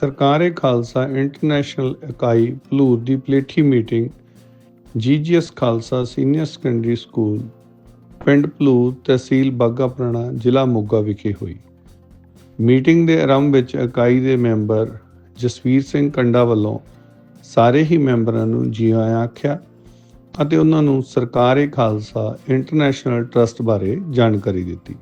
ਸਰਕਾਰੇ Khalsa international ਇਕਾਈ ਭਲੂਰ ਦੀ ਪਲੇਠੀ meeting, GGS Khalsa senior secondary school, ਪਿੰਡ ਭਲੂਰ ਤਹਿਸੀਲ ਬਾਗਾ ਪੁਰਾਣਾ ਜ਼ਿਲ੍ਹਾ ਮੋਗਾ ਵਿਖੇ ਹੋਈ। ਮੀਟਿੰਗ ਦੇ ਆਰੰਭ ਵਿੱਚ ਇਕਾਈ ਦੇ ਮੈਂਬਰ ਜਸਵੀਰ ਸਿੰਘ ਕੰਡਾ ਵੱਲੋਂ ਸਾਰੇ ਹੀ ਮੈਂਬਰਾਂ ਨੂੰ ਜੀ ਆਇਆਂ ਆਖਿਆ ਅਤੇ ਉਹਨਾਂ ਨੂੰ ਸਰਕਾਰੇ ਖਾਲਸਾ ਇੰਟਰਨੈਸ਼ਨਲ ਟਰਸਟ ਬਾਰੇ ਜਾਣਕਾਰੀ ਦਿੱਤੀ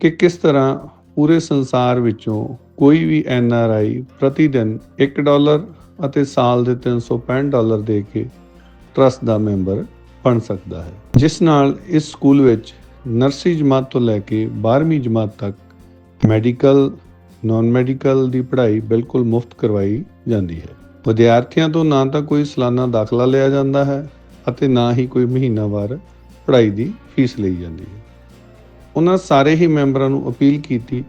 ਕਿ ਕਿਸ ਤਰ੍ਹਾਂ ਪੂਰੇ ਸੰਸਾਰ ਵਿੱਚੋਂ ਕੋਈ ਵੀ ਐਨ ਆਰ ਆਈ ਪ੍ਰਤੀ ਦਿਨ 1 ਡਾਲਰ ਅਤੇ ਸਾਲ ਦੇ 365 ਡਾਲਰ ਦੇ ਕੇ ਟਰਸਟ ਦਾ ਮੈਂਬਰ ਬਣ ਸਕਦਾ ਹੈ। ਜਿਸ ਨਾਲ ਇਸ ਸਕੂਲ ਵਿੱਚ ਨਰਸਰੀ ਜਮਾਤ ਤੋਂ ਲੈ ਕੇ 12ਵੀਂ ਜਮਾਤ ਤੱਕ ਮੈਡੀਕਲ ਨਾਨ ਮੈਡੀਕਲ ਦੀ ਪੜ੍ਹਾਈ ਬਿਲਕੁਲ ਮੁਫਤ ਕਰਵਾਈ ਜਾਂਦੀ ਹੈ। ਵਿਦਿਆਰਥੀਆਂ ਤੋਂ ਨਾ ਤਾਂ ਕੋਈ ਸਾਲਾਨਾ ਦਾਖਲਾ ਲਿਆ ਜਾਂਦਾ ਹੈ ਅਤੇ ਨਾ ਹੀ ਕੋਈ ਮਹੀਨਾਵਾਰ ਪੜ੍ਹਾਈ ਦੀ ਫੀਸ ਲਈ ਜਾਂਦੀ ਹੈ। ਉਹਨਾਂ ਸਾਰੇ ਹੀ ਮੈਂਬਰਾਂ ਨੂੰ ਅਪੀਲ ਕੀਤੀ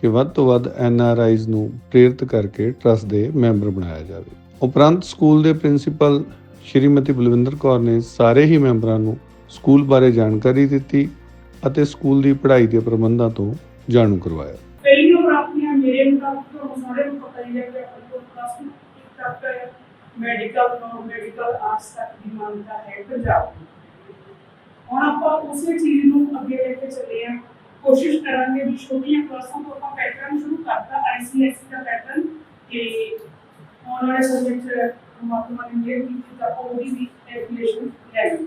ਕਿ ਵੱਧ ਤੋਂ ਵੱਧ ਐਨ ਆਰ ਆਈਜ਼ ਨੂੰ ਪ੍ਰੇਰਿਤ ਕਰਕੇ ਟਰਸਟ ਦੇ ਮੈਂਬਰ ਬਣਾਇਆ ਜਾਵੇ। ਉਪਰੰਤ ਸਕੂਲ ਦੇ ਪ੍ਰਿੰਸੀਪਲ ਸ਼੍ਰੀਮਤੀ ਬਲਵਿੰਦਰ ਕੌਰ ਨੇ ਸਾਰੇ ਹੀ ਮੈਂਬਰਾਂ ਨੂੰ ਸਕੂਲ ਬਾਰੇ ਜਾਣਕਾਰੀ ਦਿੱਤੀ ਅਤੇ ਸਕੂਲ ਦੀ ਪੜ੍ਹਾਈ ਦੇ ਪ੍ਰਬੰਧਾਂ ਤੋਂ ਜਾਣੂ ਕਰਵਾਇਆ। ਕਈ ਹੋਰ ਮੇਰੇ ਮੁਤਾਬਕ ਤੁਹਾਨੂੰ ਨੂੰ ਪਤਾ ਹੀ ਹੈ ਕਿ ਆਪਣੇ ਕੋਲ plus two medical non medical arts ਤੱਕ ਦੀ ਮਾਨਤਾ ਹੈ ਪੰਜਾਬ ਹੁਣ ਆਪਾਂ ਉਸੇ ਚੀਜ਼ ਨੂੰ ਅੱਗੇ ਲੈ ਕੇ ਚੱਲੇ ਆ ਕੋਸ਼ਿਸ਼ ਕਰਾਂਗੇ ਵੀ ਛੋਟੀਆਂ ਕਲਾਸਾਂ ਤੋਂ ਆਪਾਂ ਪੈਟਰਨ ਸ਼ੁਰੂ ਕਰਤਾ ਆਈਸੀਐਸਸੀ ਦਾ ਪੈਟਰਨ ਤੇ ਆਉਣ ਵਾਲੇ ਸਮੇਂ 'ਚ ਨੇ ਇਹ ਕੀਤੀ ਤਾਂ ਆਪਾਂ ਵੀ ਐਪਲੀਕੇਸ਼ਨ ਲੈਣੀ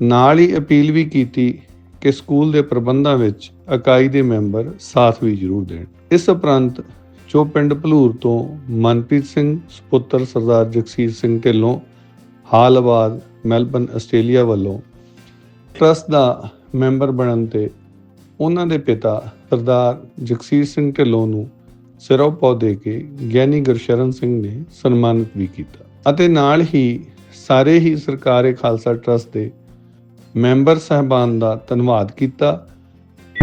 ਨਾਲ ਹੀ ਅਪੀਲ ਵੀ ਕੀਤੀ ਕਿ ਸਕੂਲ ਦੇ ਪ੍ਰਬੰਧਾਂ ਵਿੱਚ ਇਕਾਈ ਦੇ ਮੈਂਬਰ ਸਾਥ ਵੀ ਜ਼ਰੂਰ ਦੇਣ। ਇਸ ਉਪਰੰਤ ਜੋ ਪਿੰਡ ਭਲੂਰ ਤੋਂ ਮਨਪ੍ਰੀਤ ਸਿੰਘ, ਸੁਪੁੱਤਰ ਸਰਦਾਰ ਜਗਸੀਰ ਸਿੰਘ ਢਿੱਲੋਂ ਹਾਲਵਾਦ ਮੈਲਬਨ ਆਸਟ੍ਰੇਲੀਆ ਵੱਲੋਂ ਟਰਸਟ ਦਾ ਮੈਂਬਰ ਬਣਨ ਤੇ ਉਹਨਾਂ ਦੇ ਪਿਤਾ ਸਰਦਾਰ ਜਗਸੀਰ ਸਿੰਘ ਢਿੱਲੋਂ ਨੂੰ ਸਿਰੋਂ ਪੌ ਦੇ ਕੇ ਗਿਆਨੀ ਗੁਰਸ਼ਰਨ ਸਿੰਘ ਨੇ ਸਨਮਾਨਿਤ ਵੀ ਕੀਤਾ। ਅਤੇ ਨਾਲ ਹੀ ਸਾਰੇ ਹੀ ਸਰਕਾਰੇ ਖਾਲਸਾ ਟਰਸਟ ਦੇ ਮੈਂਬਰ ਸਹਿਬਾਨ ਦਾ ਧੰਨਵਾਦ ਕੀਤਾ,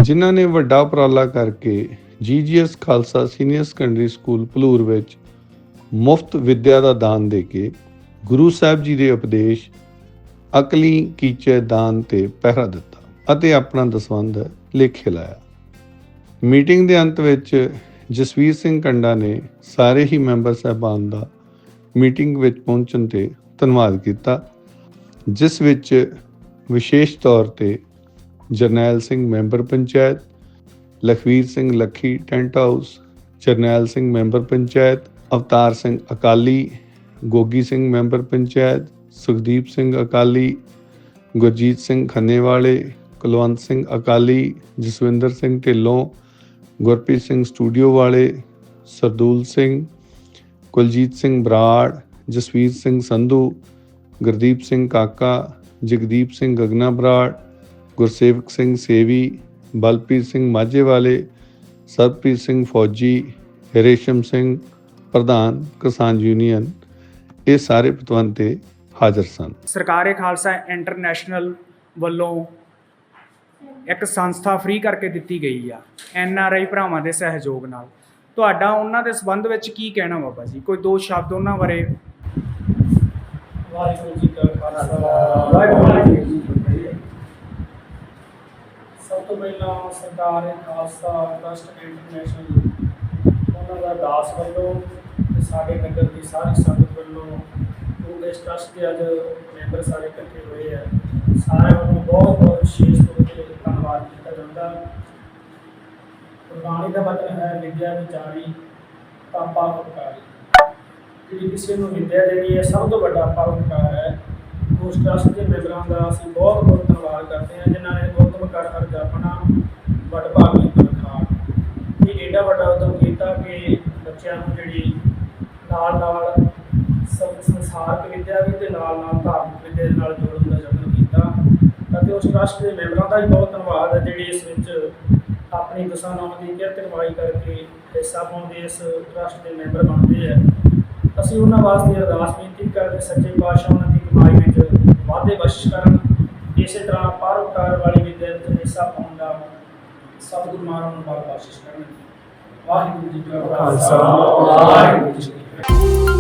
ਜਿਨ੍ਹਾਂ ਨੇ ਵੱਡਾ ਉਪਰਾਲਾ ਕਰਕੇ GGS Khalsa senior secondary school Bhalur ਵਿੱਚ ਮੁਫਤ ਵਿੱਦਿਆ ਦਾ ਦਾਨ ਦੇ ਕੇ ਗੁਰੂ ਸਾਹਿਬ ਜੀ ਦੇ ਉਪਦੇਸ਼ ਅਕਲੀ ਕੀਚੇ ਦਾਨ ਤੇ ਪਹਿਰਾ ਦਿੱਤਾ ਅਤੇ ਆਪਣਾ ਦਸਵੰਧ ਲੇਖੇ ਲਾਇਆ। ਮੀਟਿੰਗ ਦੇ ਅੰਤ ਵਿੱਚ ਜਸਵੀਰ ਸਿੰਘ ਕੰਡਾ ਨੇ ਸਾਰੇ ਹੀ ਮੈਂਬਰ ਸਹਿਬਾਨ ਦਾ ਮੀਟਿੰਗ ਵਿੱਚ ਪਹੁੰਚਣ ਤੇ ਧੰਨਵਾਦ ਕੀਤਾ, ਜਿਸ ਵਿੱਚ ਵਿਸ਼ੇਸ਼ ਤੌਰ ਤੇ Jarnail Singh member panchayat, Lakhvir Singh Lakhi tent house, Jarnail Singh member panchayat, Avtar Singh Akali, Gogi Singh member panchayat, Sukhdeep Singh Akali, Gurjeet Singh ਖੰਨੇ ਵਾਲੇ ਕੁਲਵੰਤ ਸਿੰਘ ਅਕਾਲੀ, ਜਸਵਿੰਦਰ ਸਿੰਘ ਢਿੱਲੋਂ, ਗੁਰਪ੍ਰੀਤ ਸਿੰਘ ਸਟੂਡੀਓ ਵਾਲੇ, ਸਰਦੂਲ ਸਿੰਘ, ਕੁਲਜੀਤ ਸਿੰਘ ਬਰਾੜ, ਜਸਵੀਰ ਸਿੰਘ ਸੰਧੂ, ਗੁਰਦੀਪ ਸਿੰਘ ਕਾਕਾ, ਜਗਦੀਪ ਸਿੰਘ ਗਗਨਾ ਬਰਾੜ, ਗੁਰਸੇਵਕ ਸਿੰਘ ਸੇਵੀ, ਬਲਪ੍ਰੀਤ ਸਿੰਘ ਮਾਝੇ ਵਾਲੇ ਸਰਪ੍ਰੀਤ ਸਿੰਘ ਫੌਜੀ ਰੇਸ਼ਮ ਸਿੰਘ ਪ੍ਰਧਾਨ ਕਿਸਾਨ ਯੂਨੀਅਨ, ਇਹ ਸਾਰੇ ਪਤਵੰਤੇ ਹਾਜ਼ਰ ਸਨ। ਸਰਕਾਰੇ ਖਾਲਸਾ ਇੰਟਰਨੈਸ਼ਨਲ ਵੱਲੋਂ ਇੱਕ ਸੰਸਥਾ ਫ੍ਰੀ ਕਰਕੇ ਦਿੱਤੀ ਗਈ ਆ, ਐਨ ਆਰ ਆਈ ਭਰਾਵਾਂ ਦੇ ਸਹਿਯੋਗ ਨਾਲ। ਤੁਹਾਡਾ ਉਹਨਾਂ ਦੇ ਸੰਬੰਧ ਵਿੱਚ ਕੀ ਕਹਿਣਾ ਬਾਬਾ ਜੀ? ਕੋਈ ਦੋ ਸ਼ਬਦ ਉਹਨਾਂ ਬਾਰੇ? ਵਾਹਿਗੁਰੂ ਜੀ ਕਾ ਖਾਲਸਾ। ਵਾਹਿਗੁਰੂ ਜੀ ਕੀ ਫਤਿਹ ਸਭ ਤੋਂ ਪਹਿਲਾਂ ਸਰਕਾਰ ਖਾਲਸਾ ਟਰਸਟ ਇੰਟਰਨੈਸ਼ਨਲ, ਉਹਨਾਂ ਦਾ ਦਾਸ ਵੱਲੋਂ ਤੇ ਸਾਡੇ ਨਗਰ ਦੀ ਸਾਰੀ ਸੰਗਤ ਵੱਲੋਂ ਪੂਰੇ ਟਰਸਟ ਦੇ ਅੱਜ ਮੈਂਬਰ ਸਾਰੇ ਇਕੱਠੇ ਹੋਏ ਆ, ਸਾਰਿਆਂ ਨੂੰ ਬਹੁਤ ਬਹੁਤ ਵਿਸ਼ੇਸ਼ ਤੌਰ ਤੇ ਧੰਨਵਾਦ ਕੀਤਾ ਜਾਂਦਾ ਗੁਰਬਾਣੀ ਦਾ ਵਚਨ ਹੈ, ਵਿਦਿਆ ਵਿਚਾਰੀ ਤਾਂ ਪਰਉਪਕਾਰੀ ਜਿਹੜੀ ਕਿਸੇ ਨੂੰ ਵਿਦਿਆ ਦੇਣੀ ਹੈ, ਸਭ ਤੋਂ ਵੱਡਾ ਪਰਉਪਕਾਰ ਹੈ। ਉਸ ਟਰਸਟ ਦੇ ਮੈਂਬਰਾਂ ਦਾ ਅਸੀਂ ਬਹੁਤ ਬਹੁਤ ਧੰਨਵਾਦ ਕਰਦੇ ਹਾਂ, ਜਿਨ੍ਹਾਂ ਨੇ ਗੌਤਮ ਕਰ ਹਰ ਜਾਪਣਾ ਵਡਭਾਗੀ ਤਰਖਾ ਇਹ ਏਡਾ ਵੱਡਾ ਉਦਮ ਕੀਤਾ ਕਿ ਬੱਚਿਆਂ ਨੂੰ ਜਿਹੜੀ ਨਾਲ ਨਾਲ ਸੰਸਾਰਕ ਵਿਦਿਆ ਵੀ ਤੇ ਨਾਲ ਨਾਲ ਧਾਰਮਿਕ ਵਿਦਿਆ ਦੇ ਨਾਲ ਜੋੜਨ ਦਾ ਯਤਨ ਕੀਤਾ। ਅਤੇ ਉਸ ਟਰਸਟ ਦੇ ਮੈਂਬਰਾਂ ਦਾ ਵੀ ਬਹੁਤ ਧੰਨਵਾਦ ਹੈ, ਜਿਹੜੇ ਇਸ ਵਿੱਚ ਆਪਣੀ ਦਸਾਂ ਨਾਮ ਦੀ ਕਿਰਤ ਕਮਾਈ ਕਰਕੇ ਹਿੱਸਾ ਪਾਉਂਦੇ ਇਸ ਟਰਸਟ ਦੇ ਮੈਂਬਰ ਬਣਦੇ ਆ। ਅਸੀਂ ਉਹਨਾਂ ਵਾਸਤੇ ਅਰਦਾਸ ਬੇਨਤੀ ਕਰਦੇ, ਸੱਚੇ ਪਾਤਸ਼ਾਹ ਉਹਨਾਂ ਦੀ ਕਮਾਈ ਵਿੱਚ ਵਾਧੇ ਬਖਸ਼ ਕਰਨ। ਇਸੇ ਤਰ੍ਹਾਂ ਪਰਉਪਕਾਰ ਵਾਲੀ ਵਿਦਿਆ ਵਿੱਚ ਹਿੱਸਾ ਪਾਉਣ ਦਾ ਸਤਿਗੁਰੂ ਮਹਾਰਾਜ ਨੂੰ ਬਲ ਬਖਸ਼ਿਸ਼ ਕਰਨ। ਵਾਹਿਗੁਰੂ ਜੀ ਕਾ ਖਾਲਸਾ, ਵਾਹਿਗੁਰੂ ਜੀ ਕੀ ਫਤਿਹ।